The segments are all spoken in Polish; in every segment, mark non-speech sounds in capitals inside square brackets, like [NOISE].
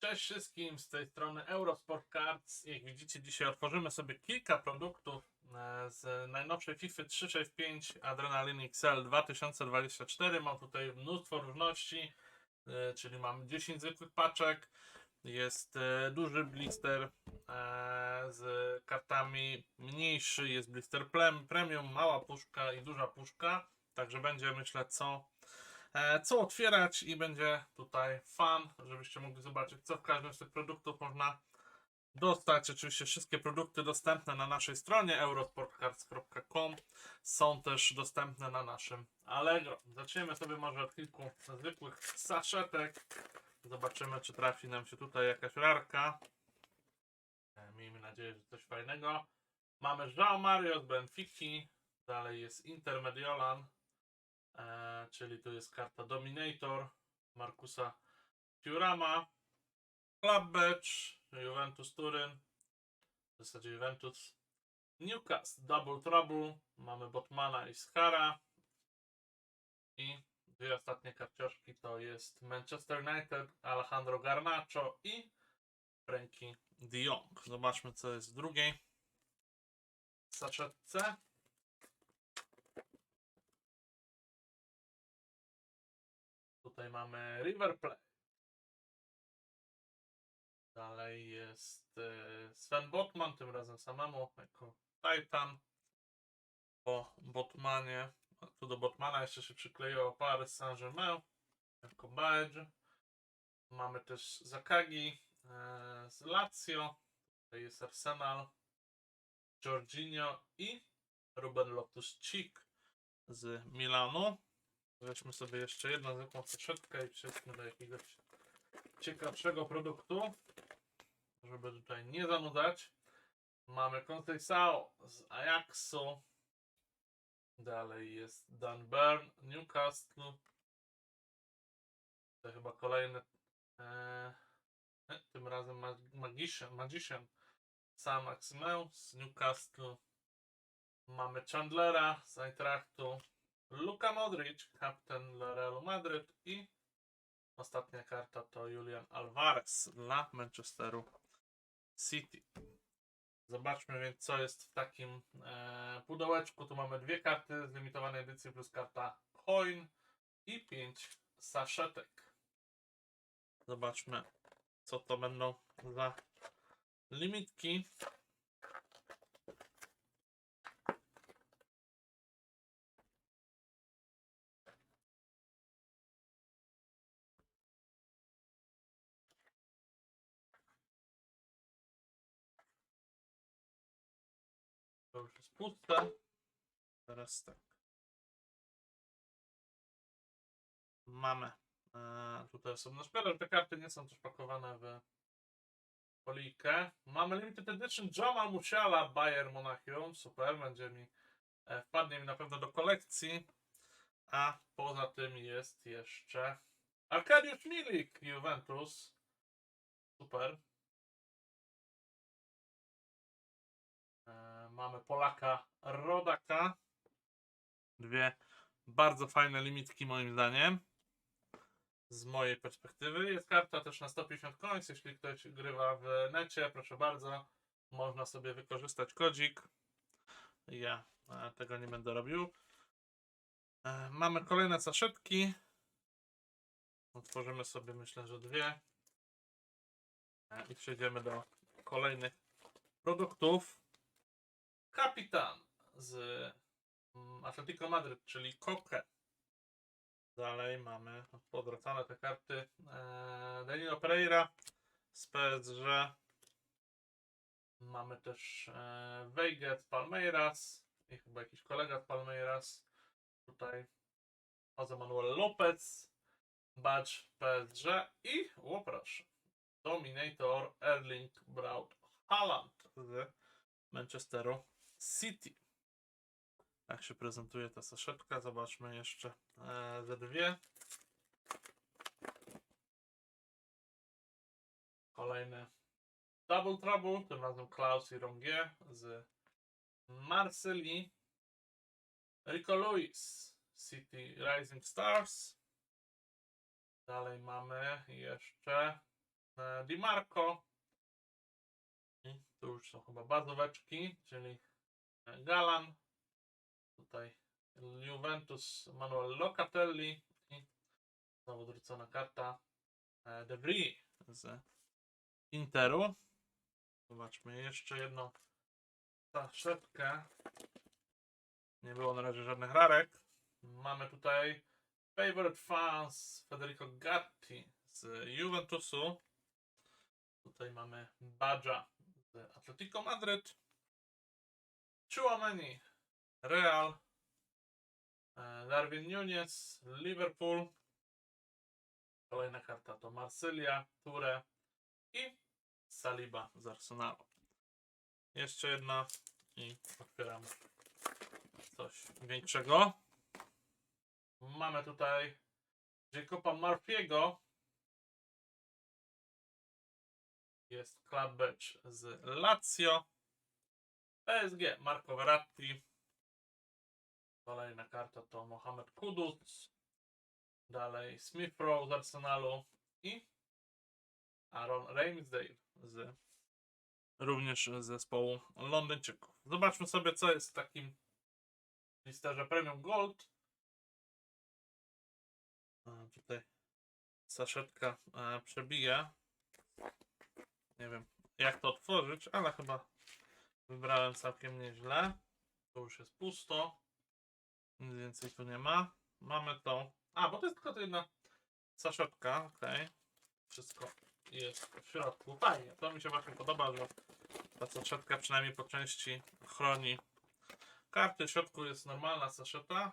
Cześć wszystkim, z tej strony Eurosport Cards. Jak widzicie, dzisiaj otworzymy sobie kilka produktów e, z najnowszej FIFA 365 Adrenaline XL 2024. Mam tutaj mnóstwo różności, e, czyli mam 10 zwykłych paczek, jest e, duży blister z kartami, mniejszy jest blister premium, mała puszka i duża puszka, także będzie myślę co co otwierać i będzie tutaj fan, żebyście mogli zobaczyć, co w każdym z tych produktów można dostać. Oczywiście wszystkie produkty dostępne na naszej stronie eurosportcards.com są też dostępne na naszym Allegro. Zaczniemy sobie może od kilku zwykłych saszetek. Zobaczymy, czy trafi nam się tutaj jakaś rarka. E, Miejmy nadzieję, że coś fajnego. Mamy João Mario z Benfiki. Dalej jest Intermediolan. E, czyli tu jest karta Dominator Markusa Fiurama, Club Badge, Juventus Turyn, w zasadzie Juventus, Newcastle Double Trouble, mamy Botmana i Skara i dwie ostatnie karcioszki to jest Manchester United, Alejandro Garnacho i Frankie de Jong. Zobaczmy co jest w drugiej saczetce. Tutaj mamy River Plate. Dalej jest e, Sven Botman, tym razem samemu jako Titan. Po Botmanie, tu do Botmana jeszcze się przykleiło Paris Saint-Germain jako badge. Mamy też Zakagi e, z Lazio. Tutaj jest Arsenal, Jorginho i Ruben Loftus-Cheek z Milanu. Weźmy sobie jeszcze jedną zwykłą saszetkę i przejdźmy do jakiegoś ciekawszego produktu, żeby tutaj nie zanudzać. Mamy Conceição z Ajaxu. Dalej jest Dan Burn, Newcastle. To chyba kolejny. E, e, tym razem Mag- Magician, Magician. Sam Maximeu z Newcastle. Mamy Chandlera z Eintrachtu. Luka Modric, kapitan Realu Madryt i ostatnia karta to Julian Alvarez dla Manchesteru City. Zobaczmy więc co jest w takim e, pudełeczku. Tu mamy dwie karty z limitowanej edycji plus karta coin i pięć saszetek. Zobaczmy co to będą za limitki. Już jest. Teraz tak. Mamy e, tutaj osobno że te karty nie są też pakowane w folijkę. Mamy limited edition Jamal Musiala Bayern Monachium. Super, będzie mi e, wpadnie mi na pewno do kolekcji. A poza tym jest jeszcze Arkadiusz Milik Juventus. Super. Mamy Polaka Rodaka. Dwie bardzo fajne limitki moim zdaniem. Z mojej perspektywy. Jest karta też na 150 coins. Jeśli ktoś grywa w necie, proszę bardzo. Można sobie wykorzystać kodzik. Ja e, tego nie będę robił. E, Mamy kolejne saszetki. Otworzymy sobie myślę, że dwie. E, I przejdziemy do kolejnych produktów. Kapitan z mm, Atletico Madryt, czyli Koke. Dalej mamy podwracane te karty. E, Danilo Pereira z PSG. Mamy też e, Veiga z Palmeiras i chyba jakiś kolega z Palmeiras. Tutaj Jose Manuel Lopez, badge PSG i, o proszę, Dominator Erling Braut Haaland z Manchesteru City. Jak się prezentuje ta saszetka? Zobaczmy jeszcze e, ze dwie. Kolejny Double Trouble, tym razem Klaus i Rongier z Marsylii. Rico Lewis, City Rising Stars. Dalej mamy jeszcze e, Di Marco. I tu już są chyba bazóweczki, czyli Galan. Tutaj Juventus Manuel Locatelli. I znowu odwrócona karta e, De Vries z Interu. Zobaczmy jeszcze jedną saszetkę. Nie było na razie żadnych rarek. Mamy tutaj Favorite Fans Federico Gatti z Juventusu. Tutaj mamy Badża z Atletico Madryt. Chouameni Real. e, Darwin Nunes Liverpool. Kolejna karta to Marsylia, Ture i Saliba z Arsenalu. Jeszcze jedna i otwieramy coś większego. Mamy tutaj Jacoba Murphy'ego. Jest Club z Lazio. PSG Marco Verratti. Kolejna karta to Mohamed Kudus. Dalej Smith Rowe z Arsenalu i Aaron Ramsdale z również zespołu Londyńczyków. Zobaczmy sobie, co jest w takim listerze Premium Gold. Tutaj saszetka e, przebija. Nie wiem, jak to otworzyć, ale chyba wybrałem całkiem nieźle. Tu już jest pusto. Nic więcej tu nie ma. Mamy tą. A, bo to jest tylko to jedna saszetka. Okej. Wszystko jest w środku. Fajnie. To mi się właśnie podoba, że ta saszetka przynajmniej po części chroni karty. W środku jest normalna saszeta.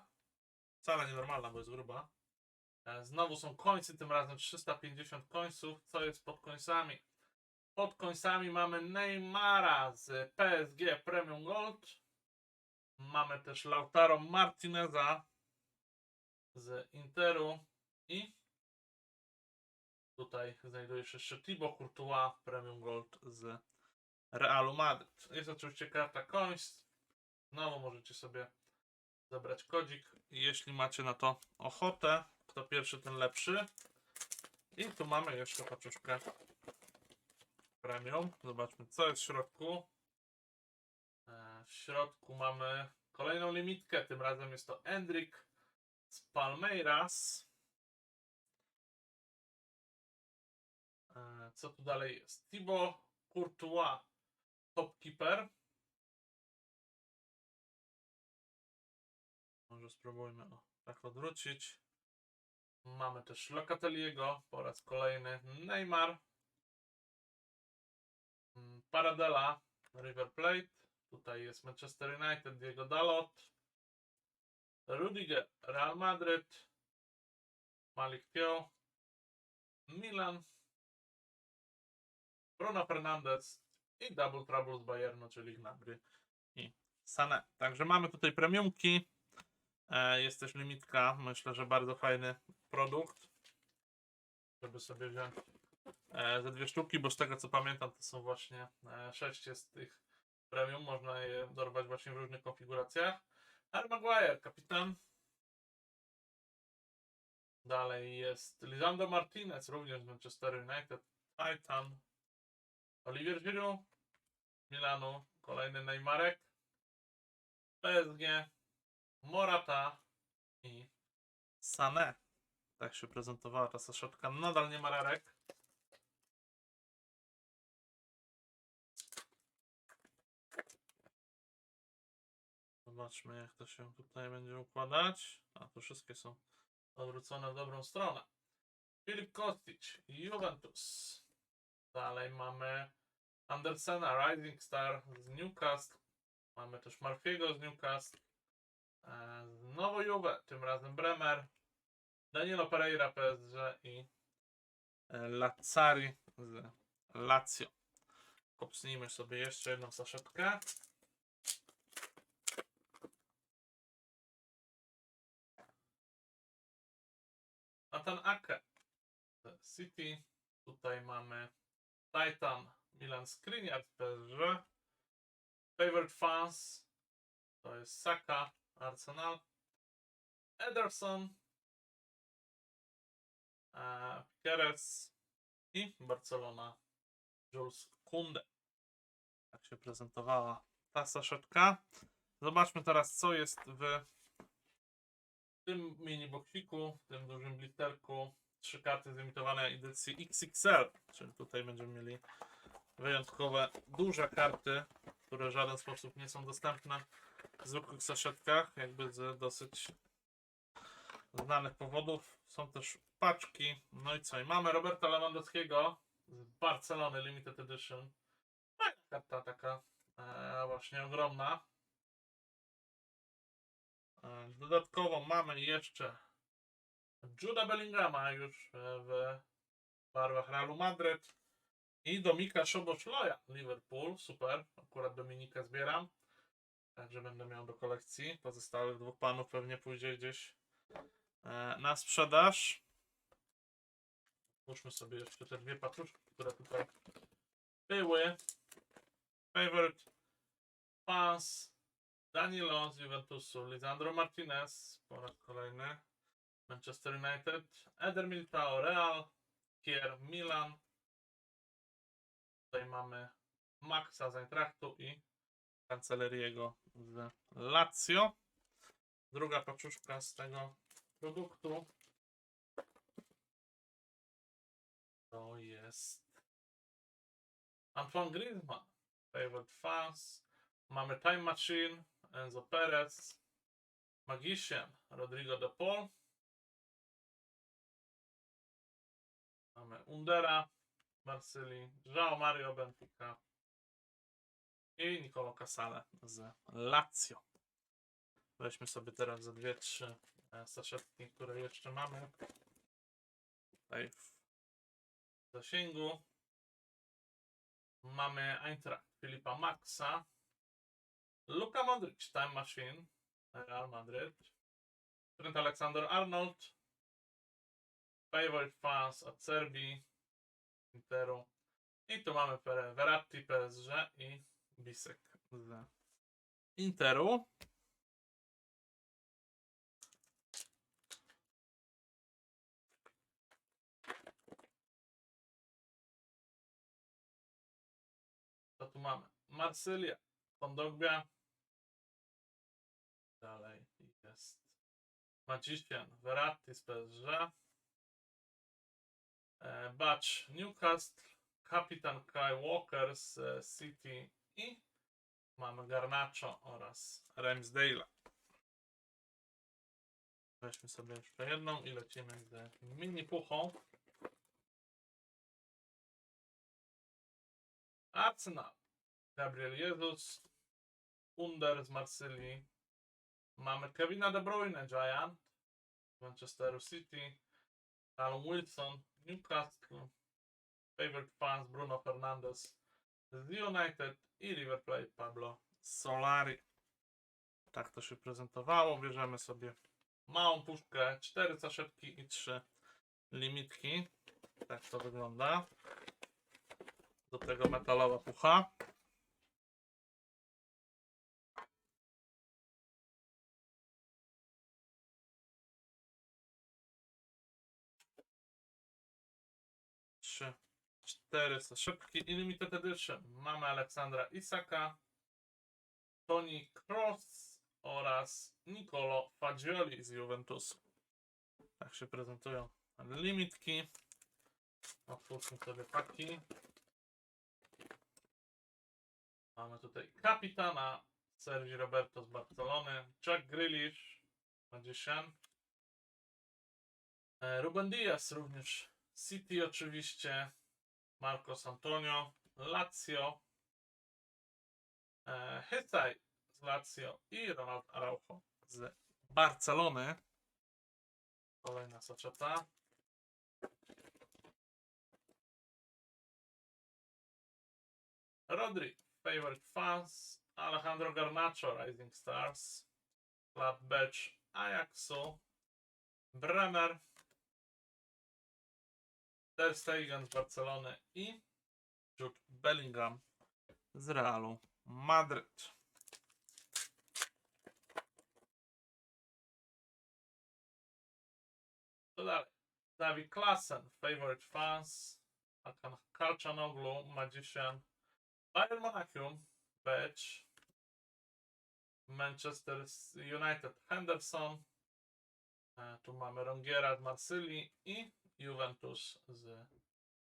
Wcale nie normalna, bo jest gruba. E, Znowu są końcy, tym razem 350 końców. Co jest pod końcami? Pod końcami mamy Neymara z PSG Premium Gold. Mamy też Lautaro Martineza z Interu i tutaj znajduje się jeszcze Thibaut Courtois Premium Gold z Realu Madryt. Jest oczywiście karta końc. Znowu możecie sobie zabrać kodzik, jeśli macie na to ochotę. Kto pierwszy, ten lepszy. I tu mamy jeszcze paczuszkę premium. Zobaczmy, co jest w środku. E, W środku mamy kolejną limitkę. Tym razem jest to Endrick z Palmeiras. E, Co tu dalej jest? Thibaut Courtois, topkeeper. Może spróbujmy o, tak odwrócić. Mamy też Locatelliego po raz kolejny. Neymar. Mm, Paradela, River Plate. Tutaj jest Manchester United, Diego Dalot. Rudiger, Real Madrid. Malik Teo. Milan. Bruno Fernandes i Double Trouble z Bayernu, czyli Gnabry i Sané. Także mamy tutaj premiumki. E, Jest też limitka. Myślę, że bardzo fajny produkt. Żeby sobie wziąć e, ze dwie sztuki, bo z tego co pamiętam, to są właśnie e, sześć jest tych premium. Można je dorwać właśnie w różnych konfiguracjach. Harry Maguire, kapitan. Dalej jest Lisandro Martinez, również z Manchester United. Titan. Olivier Giroud. Milanu. Kolejny Neymarek. PSG. Morata i Sané. Tak się prezentowała ta saszetka. Nadal nie ma rarek. Zobaczmy jak to się tutaj będzie układać. A tu wszystkie są odwrócone w dobrą stronę. Filip Kostic, Juventus. Dalej mamy Andersena, Rising Star z Newcastle. Mamy też Marfiego z Newcastle. E, Znowu Juve, tym razem Bremer. Danilo Pereira PSG i e, Lazzari z Lazio. Kopsnijmy sobie jeszcze jedną saszetkę. Nathan Ake z City. Tutaj mamy Titan, Milan Skriniar z PSG. Favorite Fans to jest Saka, Arsenal. Ederson. Uh, Keres i Barcelona Jules Kunde. Tak się prezentowała ta saszetka. Zobaczmy teraz, co jest w tym mini boksiku, w tym dużym. Trzy karty z emitowanej edycji XXL, czyli tutaj będziemy mieli wyjątkowe, duże karty, które w żaden sposób nie są dostępne w zwykłych saszetkach, jakby z dosyć znanych powodów. Są też paczki. No i co? I mamy Roberta Lewandowskiego z Barcelony Limited Edition. Fajna karta taka e, właśnie ogromna. E, dodatkowo mamy jeszcze Juda Bellingama już e, w barwach Realu Madryt i Domika Szoboszloja Liverpool. Super. Akurat Dominika zbieram. Także będę miał do kolekcji. Pozostałych dwóch panów pewnie pójdzie gdzieś e, na sprzedaż. Otwórzmy sobie jeszcze te dwie paczuszki, które tutaj były. Favorite fans Danilo z Juventusu, Lisandro Martinez po raz kolejny, Manchester United, Eder Militao Real, Kier Milan. Tutaj mamy Maxa z Eintrachtu i Canceleriego z Lazio. Druga paczuszka z tego produktu to jest Antoine Griezmann, favorite fans. Mamy Time Machine, Enzo Perez, Magician, Rodrigo de Paul. Mamy Undera, Marsylii, João Mario Benfica i Nicolo Casale z Lazio. Weźmy sobie teraz za dwie, trzy e, saszetki, które jeszcze mamy tutaj w zasięgu. Mamy Eintracht Filipa Maxa, Luka Modric, Time Machine, Real Madrid, Trent Alexander Arnold, Favorite Fans od Serbii, Interu. I tu mamy Verratti, PSG i Bisek z Interu. Co tu mamy? Marsylia, Kondogbia. Dalej jest Magician, Verratti z PSG. E, Batch Newcastle, Kapitan Kai Walker z e, City i mamy Garnacho oraz Ramsdale'a. Weźmy sobie jeszcze jedną i lecimy z mini puchą. Arsenal, Gabriel Jesus, Under z Marsylii. Mamy Kevina De Bruyne, Giant Manchesteru City. Callum Wilson, Newcastle. Favorite fans Bruno Fernandes z United i River Plate Pablo Solari. Tak to się prezentowało. Bierzemy sobie małą puszkę, cztery saszetki i trzy limitki. Tak to wygląda. Do tego metalowa pucha. 400 szybki i edition. Mamy Aleksandra Isaka, Tony Cross oraz Nicolo Fagioli z Juventusu. Tak się prezentują limitki. Otwórzmy sobie paki. Mamy tutaj kapitana Sergi Roberto z Barcelony, Jack Grealish, Magician, e, Ruben Diaz również, City oczywiście, Marcos Antonio, Lazio, e, Hycaj z Lazio i Ronald Araujo z Barcelony. Kolejna soczeta. Rodri, favorite fans, Alejandro Garnacho, Rising Stars, Club Badge Ajaxu, Bremer, Ter Stegen z Barcelony i Jude Bellingham z Realu Madryt. Co dalej? David Klassen, favorite fans, Hakan Kalczanoglu, Magician, Bayern Monachium, Becz, Manchester United, Henderson, e, tu mamy Rongiera z Marsylii i Juventus z,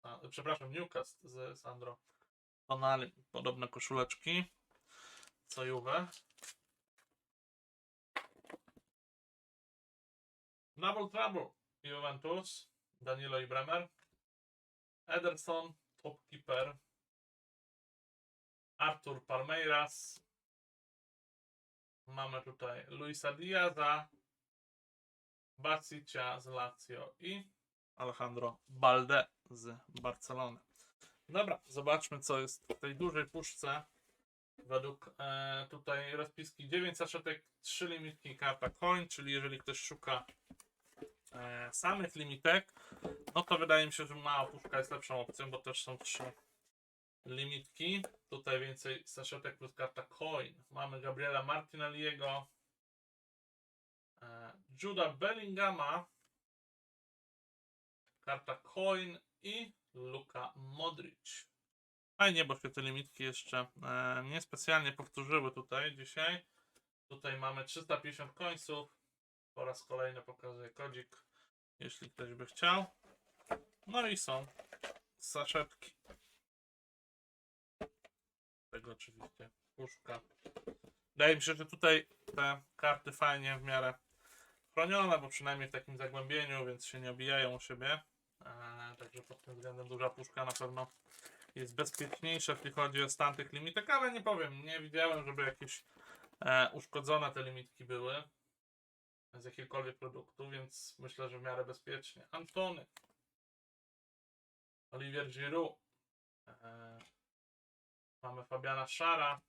a, przepraszam, Newcastle z Sandro Tonali. Podobne koszuleczki, co Juve. Double Trouble, Juventus, Danilo i Bremer. Ederson, top keeper. Artur Palmeiras. Mamy tutaj Luisa Diaza, Basicia z Lazio i Alejandro Balde z Barcelony. Dobra, zobaczmy co jest w tej dużej puszce. Według e, tutaj rozpiski 9 saszetek, 3 limitki karta coin, czyli jeżeli ktoś szuka e, samych limitek, no to wydaje mi się, że mała puszka jest lepszą opcją, bo też są trzy limitki. Tutaj więcej saszetek plus karta coin. Mamy Gabriela Martinelliego, e, Juda Bellingama, karta coin i Luka Modric. Fajnie, bo się te limitki jeszcze e, niespecjalnie powtórzyły tutaj dzisiaj. Tutaj mamy 350 końców. Po raz kolejny pokazuję kodzik, jeśli ktoś by chciał. No i są saszetki. Tego oczywiście puszka. Wydaje mi się, że tutaj te karty fajnie w miarę chronione, bo przynajmniej w takim zagłębieniu, więc się nie obijają o siebie. Eee, także pod tym względem duża puszka na pewno jest bezpieczniejsza, jeśli chodzi o stan tych limitek, ale nie powiem, nie widziałem, żeby jakieś e, uszkodzone te limitki były z jakiegokolwiek produktu, więc myślę, że w miarę bezpiecznie. Antony, Olivier Giroud, e, mamy Fabiana Szara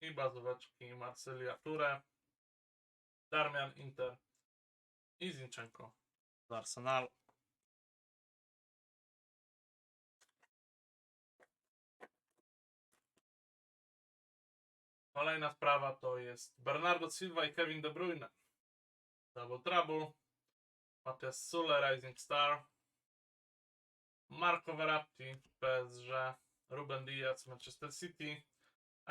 i bazóweczki Marsylia Ture, Darmian Inter i Zinchenko z Arsenalu. Kolejna sprawa to jest Bernardo Silva i Kevin De Bruyne. Double Trouble. Matias Sule, Rising Star. Marco Verratti, PSG. Ruben Diaz, Manchester City.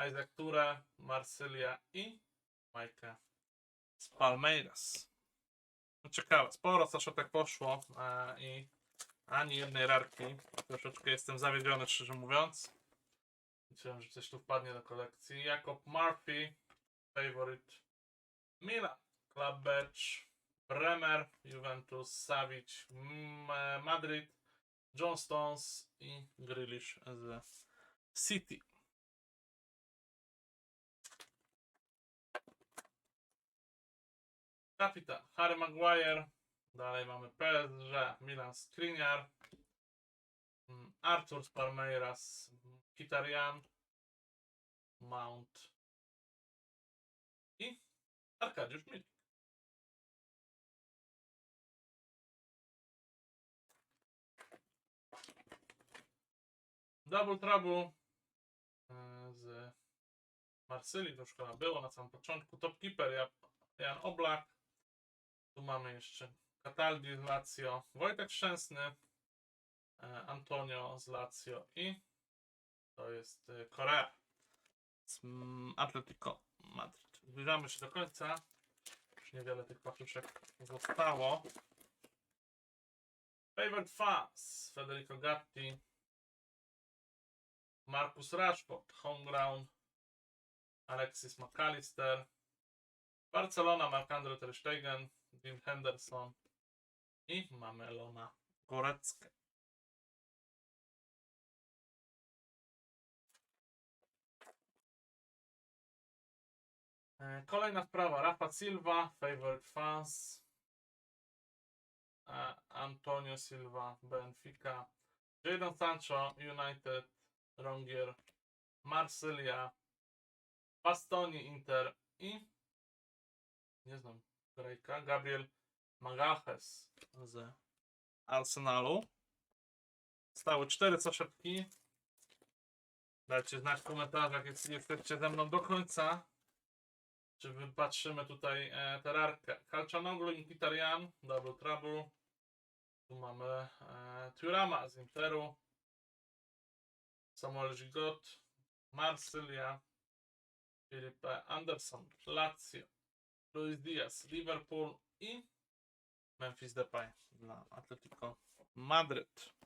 Isaac Ture, Marsylia i Majka z Palmeiras. No ciekawe, sporo saszetek poszło e, i ani jednej rarki. Troszeczkę jestem zawiedziony, szczerze mówiąc. Liczyłem, że coś tu wpadnie do kolekcji. Jakob Murphy, favorite. Milan, Club Badge, Bremer, Juventus, Savic, Madrid, John Stones i Grealish z City. Kapitan Harry Maguire. Dalej mamy PSG, Milan Skriniar, mm, Artur z Palmeiras, Kitarian, Mount i Arkadiusz Milik. Double Trouble e, z Marsylii, to już było na samym początku. Top Keeper Ja- Jan Oblak. Tu mamy jeszcze Cataldi z Lazio, Wojtek Szczęsny, e, Antonio z Lazio i to jest y, Korea z mm, Atletico Madryt. Zbliżamy się do końca. Już niewiele tych paczuszek zostało. Favorite Fans, Federico Gatti, Marcus Rashford, Homeground, Alexis McAllister, Barcelona, Marc-Andre Ter Stegen, Dean Henderson i mamy Elona Goreckę. Kolejna sprawa. Rafa Silva, favorite fans. E, Antonio Silva, Benfica. Jadon Sancho, United. Rongier, Marsylia. Bastoni, Inter i nie znam Grejka. Gabriel Magalhaes z Arsenalu. Stały cztery saszetki. Dajcie znać w komentarzach, jeśli jesteście ze mną do końca. Czy wypatrzymy tutaj e, terarkę? Calcianoglu, Inquitarian, Double Trouble. Tu mamy e, Turama z Interu. Samuel Gigot, Marsylia, Filipe Anderson, Lazio, Luis Diaz, Liverpool i Memphis Depay dla Atletico Madryt.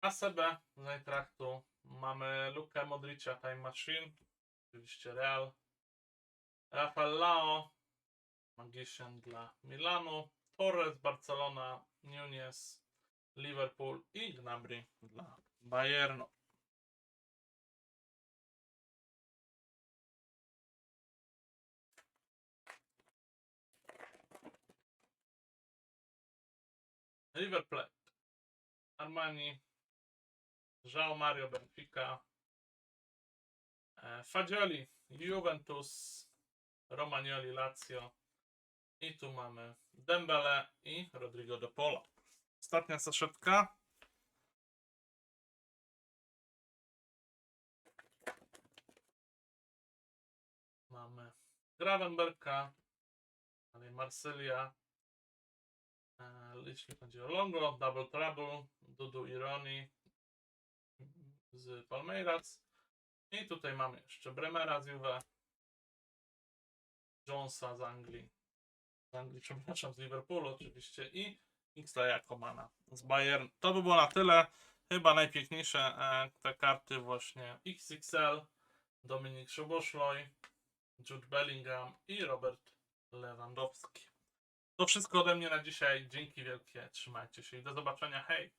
ACB z Eintrachtu. Mamy Lukę Modricia Time Machine, oczywiście Real, Rafael Lao, Magician dla Milanu, Torres Barcelona, Nunes, Liverpool i Gnabry dla Bayernu. River Plate, Armani, João Mario Benfica, e, Fagioli Juventus, Romagnoli Lazio i tu mamy Dembele i Rodrigo de Polo. Ostatnia saszetka. Mamy Gravenberka, dalej Marsylia, e, jeśli chodzi o Longo, Double Trouble, Dudu Ironi z Palmeiras i tutaj mamy jeszcze Bremera z Juve, Jonesa z Anglii, z Anglii, [LAUGHS] przepraszam, z Liverpoolu oczywiście i Kingsley'a Komana z Bayern. To by było na tyle. Chyba najpiękniejsze e, te karty właśnie XXL, Dominik Szoboszloj, Jude Bellingham i Robert Lewandowski. To wszystko ode mnie na dzisiaj. Dzięki wielkie. Trzymajcie się i do zobaczenia. Hej!